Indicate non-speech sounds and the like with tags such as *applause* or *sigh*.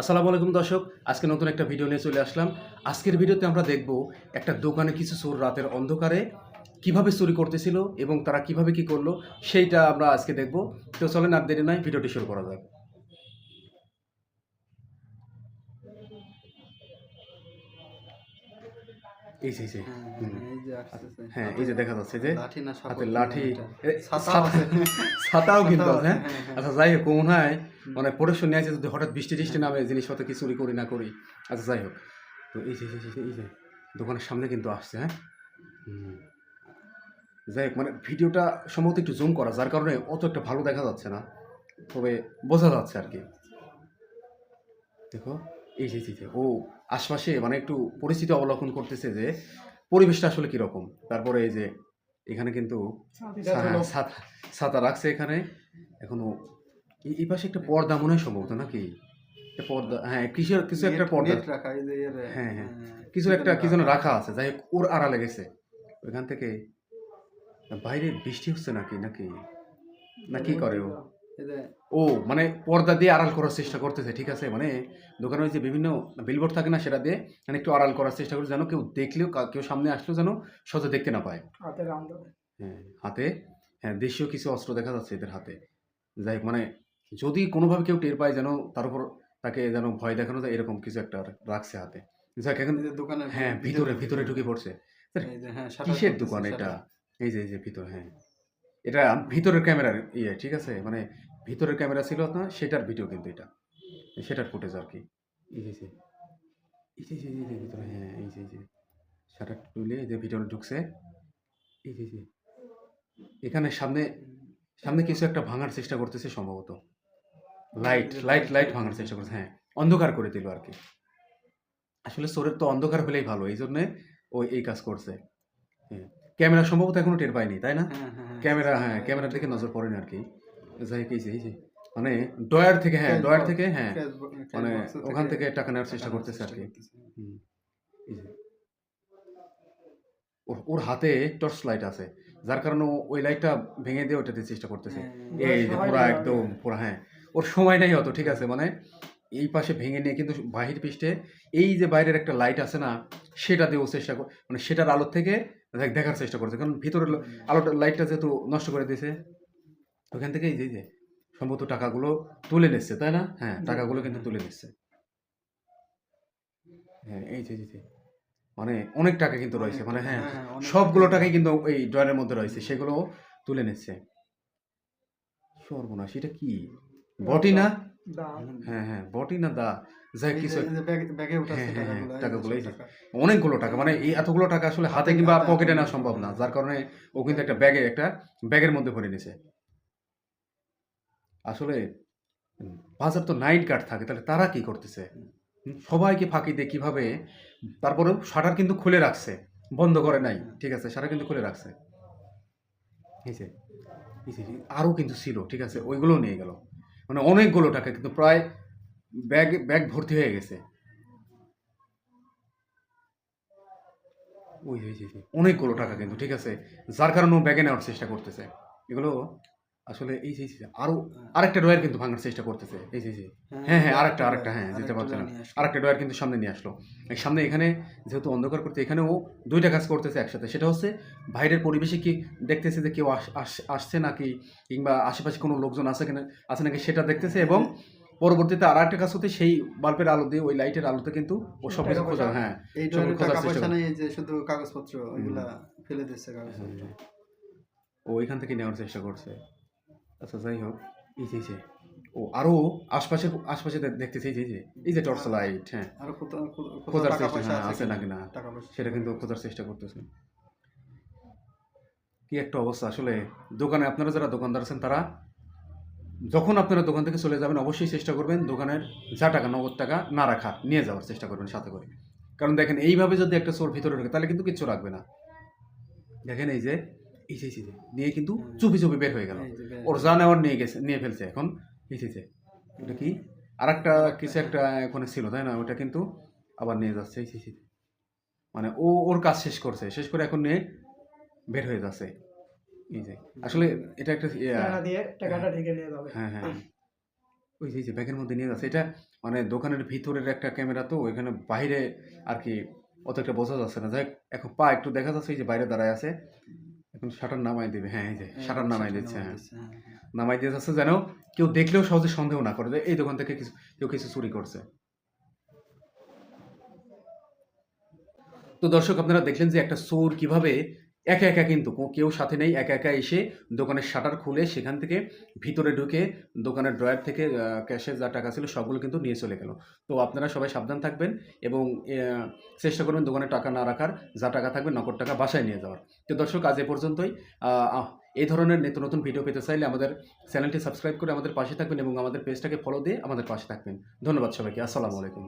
আসসালামু আলাইকুম দর্শক, আজকে নতুন একটা ভিডিও নিয়ে চলে আসলাম। আজকের ভিডিওতে আমরা দেখব একটা দোকানে কিছু চোর রাতের অন্ধকারে কীভাবে চুরি করতেছিল এবং তারা কীভাবে কি করল, সেইটা আমরা আজকে দেখব। তো চলেন আর দেরি নয়, ভিডিওটি শুরু করা যাক। এই যে, এই যে, হুম। এই যে আসতেছে। হ্যাঁ এই যে দেখা যাচ্ছে যে লাঠি হাতে লাঠি। ছাতাও *laughs* কিন্তু আছে হ্যাঁ? হ্যাঁ, হ্যাঁ। আচ্ছা যাই হোক মনে হয়? মানে প্রোডাকশন নিয়ে আছে যদি হঠাৎ বৃষ্টি টিষ্টি নামে জিনিসপত্র কি চুরি করি না করি। আচ্ছা যাই হোক। তো এই যে এই যে, দোকানের সামনে কিন্তু আসছে হ্যাঁ? যাই হোক মানে ভিডিওটা সম্ভবত একটু জুম করা যার কারণে অত একটা ভালো দেখা যাচ্ছে না। তবে বোঝা যাচ্ছে আর কি। দেখো এই যে, ও আশপাশে মানে একটু পরিস্থিতি অবলোকন করতেছে যে পরিবেশটা আসলে কীরকম? তারপরে এই যে এখানে কিন্তু হ্যাঁ, ছাতা রাখছে এখানে। এখনও এই- পাশে একটা পর্দা মনে হয় সম্ভবত নাকি? পর্দা হ্যাঁ কিসের কিছু একটা পর্দা? হ্যাঁ, হ্যাঁ। হ্যাঁ, কিছু একটা কি যেন রাখা আছে যাই হোক ওর আড়ালে গেছে। ওইখান থেকে বাইরে বৃষ্টি হচ্ছে নাকি নাকি? না কি করে ও? ও মানে পর্দা দিয়ে আড়াল করার চেষ্টা করতেছে ঠিক আছে? মানে দোকানে ওই যে বিভিন্ন বিলবোর্ড থাকে না সেটা দিয়ে মানে একটু আড়াল করার চেষ্টা করছে যেন কেউ দেখলেও কেউ সামনে আসলেও যেন সহজে দেখতে না পায়। হ্যাঁ হাতে হ্যাঁ দেশীয় কিছু অস্ত্র দেখা যাচ্ছে এদের হাতে। যাই মানে যদি কোনোভাবে কেউ টের পায় যেন তার উপর তাকে যেন ভয় দেখানো যায় এরকম কিছু একটা রাখছে হাতে। যাক এখন দোকানের হ্যাঁ ভিতরে ভিতরে ঢুকে পড়ছে। হ্যাঁ, কিসের দোকান এটা? এই যে এই যে ভিতর হ্যাঁ। এটা ভিতরের ক্যামেরার ইয়ে ঠিক আছে? মানে ভিতরের ক্যামেরা ছিল না সেটার ভিডিও কিন্তু এটা। সেটার ফুটেজ আর কি। এই যে এই যে। এই যে এই যে, এই যে ভিতরে হ্যাঁ এই যে এই যে। শাটার তুলে এই যে ভিতরে ঢুকছে। এই যে এখানে সামনে সামনে কিছু একটা ভাঙার চেষ্টা করতেছে সম্ভবত। লাইট লাইট লাইট ভাঙার চেষ্টা করছে হ্যাঁ। অন্ধকার করে দিল আর কি। আসলে চোরের তো অন্ধকার হলেই ভালো এই জন্যে ও এই কাজ করছে। হ্যাঁ। ক্যামেরা সম্ভবত এখনও টের পায়নি তাই না হ্যাঁ, হ্যাঁ, হ্যাঁ। ক্যামেরা হ্যাঁ ক্যামেরার দিকে নজর পড়েনি আর কি যাই হোক, এই যে মানে ডয়ার থেকে হ্যাঁ ডয়ার থেকে হ্যাঁ মানে ওখান থেকে টাকা নেওয়ার চেষ্টা করতেছে আর কি করতেছে। হুম। এই যে। ওর হাতে টর্চ লাইট আছে যার কারণে ওই লাইটটা ভেঙে দিয়ে ওটাতে চেষ্টা করতেছে হ্যাঁ, এই যে পুরা একদম পুরা হ্যাঁ ওর সময় নেই অত ঠিক আছে মানে এই পাশে ভেঙে নিয়ে কিন্তু বাহির পৃষ্ঠে এই যে বাইরের একটা লাইট আছে না সেটা দিয়ে চেষ্টা কর মানে সেটার আলোর থেকে দেখার চেষ্টা করছে। কারণ ভিতরের আলোটা লাইটটা যেহেতু নষ্ট করে দিয়েছে ওখান থেকে যে যে সম্ভবত টাকাগুলো তুলে নিচ্ছে তাই না? হ্যাঁ টাকাগুলো কিন্তু তুলে নিচ্ছে। হ্যাঁ এই যে যে মানে অনেক টাকা কিন্তু রয়েছে মানে হ্যাঁ অনেক সবগুলো টাকাই কিন্তু এই ড্রয়ারের মধ্যে রয়েছে সেগুলো তুলে নিচ্ছে। সর্বনাশ এটা কি? বটি না? হ্যাঁ হ্যাঁ বটি না দা? যাই কিছু হ্যাঁ, হ্যাঁ, হ্যাঁ, টাকাগুলো। অনেকগুলো টাকা মানে এই এতগুলো টাকা আসলে হাতে কিংবা পকেটে নেওয়া সম্ভব না যার কারণে ও কিন্তু একটা ব্যাগে একটা ব্যাগের মধ্যে ভরে নিছে আসলে বাজার তো নাইট গার্ড থাকে তাহলে তারা কি করতেছে? সবাইকে ফাঁকি দিয়ে কীভাবে? তারপরেও শাটার কিন্তু খুলে রাখছে বন্ধ করে নাই ঠিক আছে শাটার কিন্তু খুলে রাখছে। এই যে, আরও কিন্তু ছিল ঠিক আছে ওইগুলো নিয়ে গেল। মানে অনেকগুলো টাকা, কিন্তু প্রায় ব্যাগ ব্যাগ ভর্তি হয়ে গেছে। ওই অনেকগুলো টাকা কিন্তু, ঠিক আছে? যার কারণে ও ব্যাগে নেওয়ার চেষ্টা করতেছে। এগুলো আসলে এই আরও আরেকটা ডয়ার কিন্তু ভাঙার চেষ্টা করতেছে। এই যে হ্যাঁ হ্যাঁ আরেকটা আরেকটা হ্যাঁ যেতে পারছে না। আরেকটা ডয়ার কিন্তু সামনে নিয়ে আসলো। সামনে এখানে যেহেতু অন্ধকার করতে এখানে ও দুইটা কাজ করতেছে একসাথে। সেটা হচ্ছে বাইরের পরিবেশে কি দেখতেছে যে কেউ আস- আস- আসছে নাকি কিংবা আশেপাশে কোনো লোকজন আছে কিনা আছে নাকি সেটা দেখতেছে এবং পরবর্তীতে আর একটা কাজ হতে সেই বাল্বের আলো দিয়ে ওই লাইটের আলোতে কিন্তু ও সব কিছু খোঁজা হ্যাঁ এই খোঁজার চেষ্টা যে শুধু কাগজপত্র ফেলে দিচ্ছে কাগজপত্র। ও এখান থেকে নেওয়ার চেষ্টা করছে। আচ্ছা যাই হোক এই যে এই যে ও আরও আশপাশে আশপাশে দেখতেছে এই যে এই যে টর্চ লাইট হ্যাঁ। আরও খোঁজার চেষ্টা হ্যাঁ, আছে নাকি না? সেটা কিন্তু খোঁজার চেষ্টা করতেছে। কি একটা অবস্থা আসলে দোকানে আপনারা যারা দোকানদার আছেন তারা যখন আপনারা দোকান থেকে চলে যাবেন অবশ্যই চেষ্টা করবেন দোকানের যা টাকা নগদ টাকা না রাখা নিয়ে যাওয়ার চেষ্টা করবেন সাথে করে। কারণ দেখেন এইভাবে যদি একটা চোর ভিতরে ঢোকে তাহলে কিন্তু কিচ্ছু রাখবে না। দেখেন এই যে যে, নিয়ে কিন্তু চুপি চুপি বের হয়ে গেল। ওর যা নেওয়ার নিয়ে গেছে নিয়ে ফেলছে এখন যে ওটা কি? আর একটা কিছু একটা ওখানে ছিল তাই না? ওটা কিন্তু আবার নিয়ে যাচ্ছে যে। মানে ও ওর কাজ শেষ করছে শেষ করে এখন নিয়ে বের হয়ে যাচ্ছে। এই যে আসলে এটা একটা ঢেকে নিয়ে হ্যাঁ হ্যাঁ ওই যে ব্যাগের মধ্যে নিয়ে যাচ্ছে। এটা মানে দোকানের ভিতরের একটা ক্যামেরা তো ওইখানে বাইরে আর কি অত একটা বোঝা যাচ্ছে না। যাই এখন পা একটু দেখা যাচ্ছে এই যে বাইরে দাঁড়ায় আছে। এখন শাটার নামাই দেবে হ্যাঁ এই যে শাটার নামাই দিচ্ছে হ্যাঁ হ্যাঁ, হ্যাঁ। নামাই দিয়ে যাচ্ছে যেন কেউ দেখলেও সহজে সন্দেহ না করে যে এই দোকান থেকে কিছু কেউ কিছু চুরি করছে তো দর্শক আপনারা দেখলেন যে একটা চোর কীভাবে একা একা কিন্তু কেউ সাথে নেই, একা একা এসে দোকানের শাটার খুলে সেখান থেকে ভিতরে ঢুকে দোকানের ড্রয়ার থেকে ক্যাশে যা টাকা ছিল সবগুলো কিন্তু নিয়ে চলে গেল। তো আপনারা সবাই সাবধান থাকবেন এবং চেষ্টা করবেন দোকানে টাকা না রাখার, যা টাকা থাকবে নগদ টাকা বাসায় নিয়ে যাওয়ার। তো দর্শক, আজ এ পর্যন্তই। এই ধরনের নিত্য নতুন ভিডিও পেতে চাইলে আমাদের চ্যানেলটি সাবস্ক্রাইব করে আমাদের পাশে থাকবেন এবং আমাদের পেজটাকে ফলো দিয়ে আমাদের পাশে থাকবেন। ধন্যবাদ সবাইকে। আসসালামু আলাইকুম।